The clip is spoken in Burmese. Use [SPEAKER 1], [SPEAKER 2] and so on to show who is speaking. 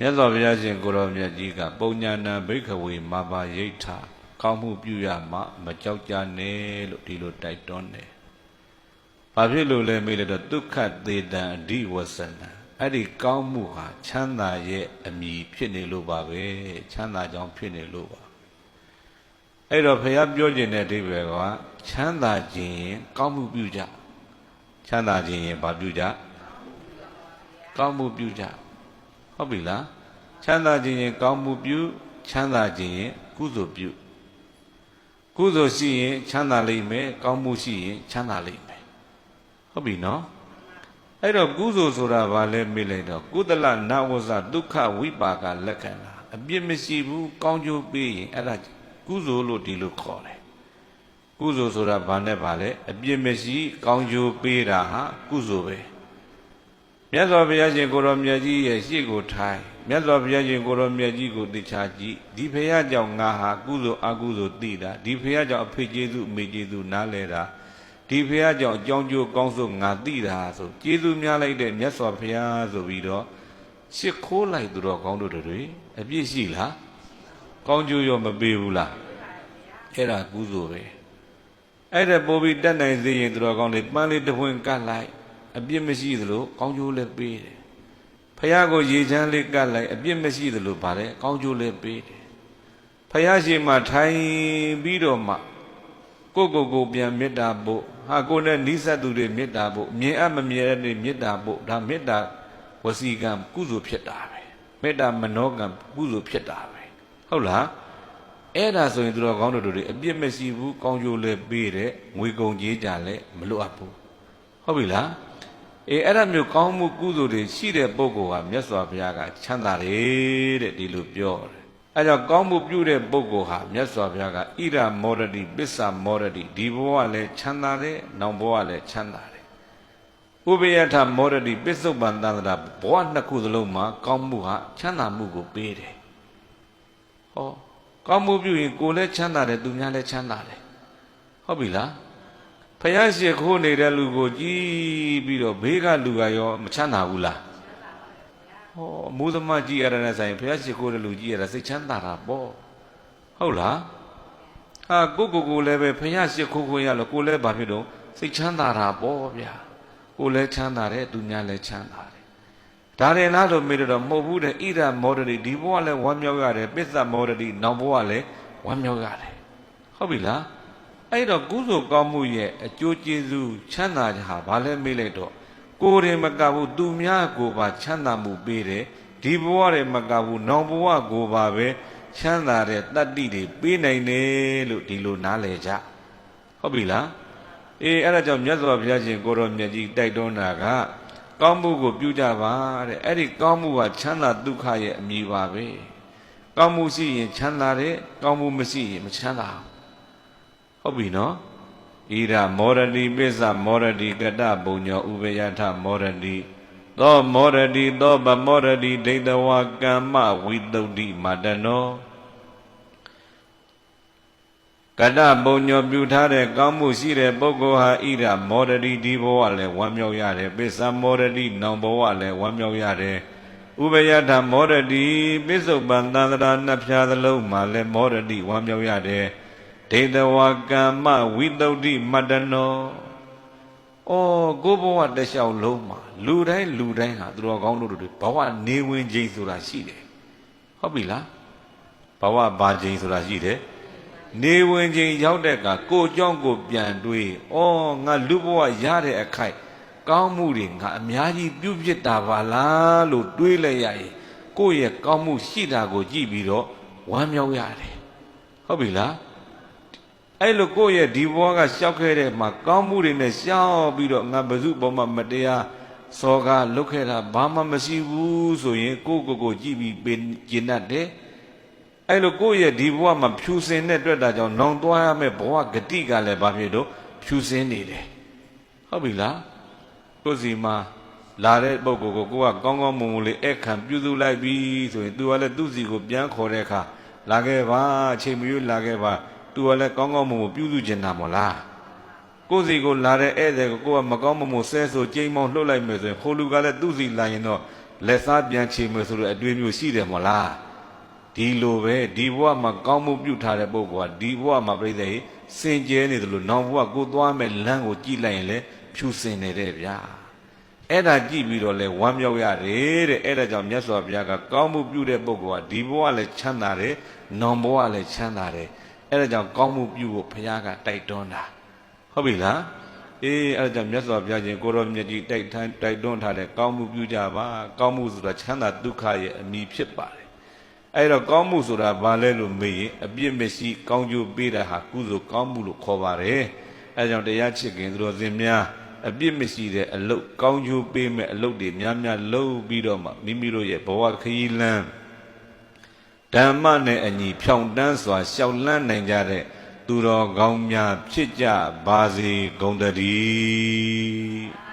[SPEAKER 1] မြတ်စွာဘုရားရှင်ကိုရောမြတ်ကြီးကပုံညာဏဘိက္ခဝေမာဘာယိဋ္ဌကောင်းမှုပြုရမှမကြောက်ကြနဲ့လို့ဒီလိုတိုက်တွန်းတယ်။ဘာဖြစ်လို့လဲမေးလိုက်တော့ဒုက္ခသေတံအဓိဝဆနံအဲ့ဒီကောင်းမှုဟာချမ်းသာရဲ့အမိဖြစ်နေလို့ပါပဲချမ်းသာကြောင်းဖြစ်နေလို့ပါအဲ့တော့ဘုရားပြောခြင်းတဲ့အဓိပ္ပာယ်ကချမ်းသာခြင်းရင်ကောင်းမှုပြုကြချမ်းသာခြင်းရင်ဘာပြုကြကောင်းမှုပြုကြ ဟုတ်ပြီလားချမ်းသာခြင်းရင်ကောင်းမှုပြုချမ်းသာခြင်းရင်ကုသိုလ်ပြုကုသိုလ်ရှိရင်ချမ်းသာလိမ့်မယ်ကောင်းမှုရှိရင်ချမ်းသာလိမ့်မယ်ဟုတ်ပြီနော်အဲ့တော့ကုသိုလ်ဆိုတာဘာလဲမေးလိုက်တော့ကုသလနဝဇဒုက္ခဝိပါကလက္ခဏာအပြစ်မရှိဘူးကောင်းကျိုးပေးရင်အဲ့ဒါကုသိုလ်လို့ဒီလိုခေါ်တယ်ကုသိုလ်ဆိုတာဘာနဲ့ဘာလဲအပြစ်မရှိ ကောင်းကျိုးပေးတာဟာကုသိုလ်ပဲ မြတ်စွာဘုရားရှင်ကိုရောမြတ်ကြီးရဲ့ရှေ့ကိုထိုင်မြတ်စွာဘုရားရှင်ကိုရောမြတ်ကြီးကိုသိချာကြည့်ဒီဖရာကြောင့်ငါဟာကုသိုလ်အကုသိုလ်သိတာဒီဖရာကြောင့်အဖေကျေးဇူးအမေကျေးဇူးနားလဲတာဒီဖရာကြောင့်အကြောင်းကျိုးကောင်းဆုံးငါသိတာဆိုကျေးဇူးများလိုက်တဲ့မြတ်စွာဘုရားဆိုပြီးတော့ရှ िख ိုးလိုက်သူတော်ကောင်းတို့တွေအပြစ်ရှိလားကောင်းကျိုးရောမပေးဘူးလားအဲ့ဒါကုသိုလ်ပဲအဲ့ဒါပို့ပြီးတက်နိုင်စေရင်သူတော်ကောင်းတွေပန်းလေးတစ်ပွင့်ကတ်လိုက် အပြစ်မရှိသလိုကောင်းကျိုးလည်းပေးတယ်ဖះကိုရေချမ်းလေးကတ်လိုက်အပြစ်မရှိသလိုဗါတယ်ကောင်းကျိုးလည်းပေးတယ်ဖះရှိမှထိုင်ပြီးတော့မှကိုယ့်ကိုယ်ကိုပြန်မေတ္တာဖို့ဟာကိုယ်နဲ့နိစ္စသူတွေမေတ္တာဖို့မြင်အပ်မမြင်တဲ့မေတ္တာဖို့ဒါမေတ္တာဝစီကံကုသိုလ်ဖြစ်တာပဲမေတ္တာမနောကံကုသိုလ်ဖြစ်တာပဲဟုတ်လားအဲ့ဒါဆိုရင်သူတော်ကောင်းတို့တွေအပြစ်မရှိဘူးကောင်းကျိုးလည်းပေးတယ်ငွေကုန်ကြေးကြလည်းမလွတ်အပ်ဘူးဟုတ်ပြီလား အေးအဲ့ဒါမျိုးကောင်းမှုကုသိုလ်တွေရှိတဲ့ပုဂ္ဂိုလ်ဟာမြတ်စွာဘုရားကချမ်းသာတယ်တဲ့ဒီလိုပြောတယ်အဲကြောင့်ကောင်းမှုပြုတဲ့ပုဂ္ဂိုလ်ဟာမြတ်စွာဘုရားကဣရမောရတိပစ္ဆမောရတိဒီဘဝလည်းချမ်းသာတယ်နောင်ဘဝလည်းချမ်းသာတယ်ဥပယထမောရတိပစ္စုပန်တန္တရာဘဝနှစ်ခုစလုံးမှာကောင်းမှုဟာချမ်းသာမှုကိုပေးတယ်ဟောကောင်းမှုပြုရင်ကိုယ်လည်းချမ်းသာတယ်သူများလည်းချမ်းသာတယ်ဟုတ်ပြီလား ဖယားရှိခိုးနေတဲ့လူကိုကြည်ပြီးတော့ဘေးကလူကရောမချမ်းသာဘူးလားဟောအမိုးသမားကြည်ရတဲ့ဆိုင်ဖယားရှိခိုးတဲ့လူကြည်ရတာစိတ်ချမ်းသာတာပေါ့ဟုတ်လားဟာကိုကိုကိုလည်းပဲဖယားရှိခိုးခိုးရလို့ကိုလည်းဘာဖြစ်တော့စိတ်ချမ်းသာတာပေါ့ဗျာကိုလည်းချမ်းသာတယ်သူများလည်းချမ်းသာတယ်ဒါရင်လားလို့မေးတော့မဟုတ်ဘူးတဲ့ဣရမောဒတိဒီဘဝလည်းဝမ်းမြောက်ရတယ်ပစ္စမောဒတိနောက်ဘဝလည်းဝမ်းမြောက်ရတယ်ဟုတ်ပြီလား အဲ့တော့ကုသိုလ်ကောင်းမှုရဲ့အကျိုးကျေးဇူးချမ်းသာခြင်းဟာဘာလဲမေးလိုက်တော့ကိုယ်ရင်မကဘူးသူများကိုပါချမ်းသာမှုပေးတယ်ဒီဘဝရဲ့မကဘူးနောင်ဘဝကိုပါပဲချမ်းသာတဲ့တတ္တိတွေပေးနိုင်တယ်လို့ဒီလိုနားလည်ကြဟုတ်ပြီလားအေးအဲ့ဒါကြောင့်မြတ်စွာဘုရားရှင်ကိုရောမြတ်ကြီးတိုက်တွန်းတာကကောင်းမှုကိုပြုကြပါတဲ့အဲ့ဒီကောင်းမှုကချမ်းသာဒုက္ခရဲ့အမည်ပါပဲကောင်းမှုရှိရင်ချမ်းသာတယ်ကောင်းမှုမရှိရင်မချမ်းသာဘူး ဟုတ်ပြီနော်ဣရမောရတိပစ္စမောရတိကတဘုံညောဥပယထမောရတိသောမောရတိသောဗမောရတိဒိဋ္ဌဝကမ္မဝိတုဒ္ဓိမတနောကတဘုံညောပြုထားတဲ့ကောင်းမှုရှိတဲ့ပုဂ္ဂိုလ်ဟာဣရမောရတိဒီဘဝလည်းဝမ်းမြောက်ရတယ်ပစ္စမောရတိနောင်ဘဝလည်းဝမ်းမြောက်ရတယ်ဥပယထမောရတိပစ္စုပန်သန္တရာနှစ်ဖြာသလုံးမှာလည်းမောရတိဝမ်းမြောက်ရတယ် ဒေတဝကမ္မဝိတုဒ္ဓိမတ္တနောဩကိုဘဝတလျှောက်လုံးမှာလူတိုင်းလူတိုင်းဟာသူတော်ကောင်းတို့တွေဘဝနေဝင်ခြင်းဆိုတာရှိတယ်ဟုတ်ပြီလားဘဝဘာခြင်းဆိုတာရှိတယ်နေဝင်ခြင်းရောက်တဲ့ကကိုကြောင့်ကိုပြန်တွေးဩငါလူဘဝရတဲ့အခိုက်ကောင်းမှုတွေငါအများကြီးပြုဖြစ်တာပါလားလို့တွေးလိုက်ရရင်ကိုယ့်ရဲ့ကောင်းမှုရှိတာကိုကြည့်ပြီးတော့ဝမ်းမြောက်ရတယ်ဟုတ်ပြီလား အဲ့လိုကိုယ့်ရဲ့ဒီဘဝကရှောက်ခဲ့တဲ့မှာကောင်းမှုတွေနဲ့ရှောက်ပြီးတော့ငါဘဇုပေါ်မှာမတရားစောကားလုတ်ခဲ့တာဘာမှမရှိဘူးဆိုရင်ကိုယ့်ကိုယ်ကိုကြည့်ပြီးပင်ကျင်တတ်တယ်အဲ့လိုကိုယ့်ရဲ့ဒီဘဝမှာဖြူစင်တဲ့အတွက်ဒါကြောင့်နောင်သွားရမယ့်ဘဝဂတိကလည်းဘာဖြစ်တော့ဖြူစင်နေတယ်ဟုတ်ပြီလားကိုယ်စီမှာလာတဲ့ပုဂ္ဂိုလ်ကိုကိုကကောင်းကောင်းမွန်မွန်လေးအခန့်ပြုစုလိုက်ပြီဆိုရင် तू ကလည်းသူ့စီကိုပြန်ခေါ်တဲ့အခါလာခဲ့ပါအချိန်မရွေးလာခဲ့ပါ သူကလည်းကောင်းကောင်းမွန်မွန်ပြုစုကျင်တာမလားကိုယ်စီကိုလာတဲ့ဧည့်သည်ကိုကိုကမကောင်းမွန်မွန်ဆဲဆိုကြိမ်မောင်းလှုပ်လိုက်မယ်ဆိုရင်ခိုလူကလည်းသူ့စီလာရင်တော့လက်စားပြန်ချေမယ်ဆိုတော့အတွေ့မျိုးရှိတယ်မဟုတ်လားဒီလိုပဲဒီဘဝမှာကောင်းမှုပြုထားတဲ့ပုဂ္ဂိုလ်ကဒီဘဝမှာပြိဿရေစင်ကြဲနေတယ်လို့နောင်ဘဝကိုသွားမဲ့လမ်းကိုကြည့်လိုက်ရင်လည်းဖြူစင်နေတဲ့ဗျာအဲ့ဒါကြည့်ပြီးတော့လဲဝမ်းမြောက်ရတယ်တဲ့အဲ့ဒါကြောင့်မြတ်စွာဘုရားကကောင်းမှုပြုတဲ့ပုဂ္ဂိုလ်ကဒီဘဝလည်းချမ်းသာတယ်နောင်ဘဝလည်းချမ်းသာတယ် အဲ့ဒါကြောင့်ကောင်းမှုပြုဖို့ဘုရားကတိုက်တွန်းတာဟုတ်ပြီလားအေးအဲ့ဒါကြောင့်မြတ်စွာဘုရားရှင်ကိုရောမြတ်ကြီးတိုက်ထိုင်းတိုက်တွန်းထားတဲ့ကောင်းမှုပြုကြပါကောင်းမှုဆိုတာချမ်းသာဒုက္ခရဲ့အမိဖြစ်ပါတယ်အဲ့တော့ကောင်းမှုဆိုတာဘာလဲလို့မေးရင်အပြစ်မရှိကောင်းကျိုးပေးတာဟာကုသိုလ်ကောင်းမှုလို့ခေါ်ပါတယ်အဲ့ဒါကြောင့်တရားချစ်ခင်သူတော်စင်များအပြစ်မရှိတဲ့အလုတ်ကောင်းကျိုးပေးမဲ့အလုတ်တွေများများလုပ်ပြီးတော့မှမိမိတို့ရဲ့ဘဝခရီးလမ်း ဓမ္မနဲ့အညီဖြောင့်တန်းစွာရှောက်လန်းနိုင်ကြတဲ့သူတော်ကောင်းများဖြစ်ကြပါစေကုန်သတည်း